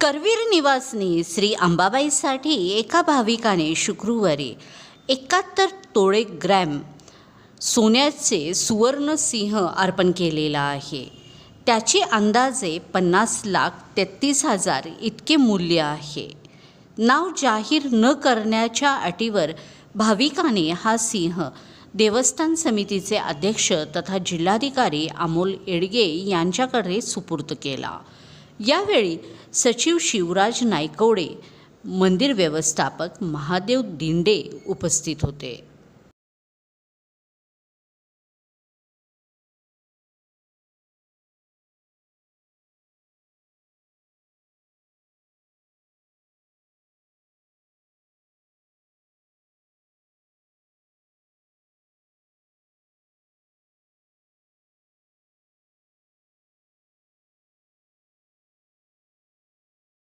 करवीर निवासनी श्री अंबाबाईसाठी एका भाविकाने शुक्रवारी एकाहत्तर तोळे ग्रॅम सोन्याचे सुवर्णसिंह अर्पण केलेला आहे. त्याचे अंदाजे पन्नास लाख तेहतीस हजार इतके मूल्य आहे. नाव जाहीर न करण्याच्या अटीवर भाविकाने हा सिंह देवस्थान समितीचे अध्यक्ष तथा जिल्हाधिकारी अमोल येडगे यांच्याकडे सुपूर्द केला. यावेळी सचिव शिवराज नायकवडे मंदिर व्यवस्थापक महादेव दिंडे उपस्थित होते.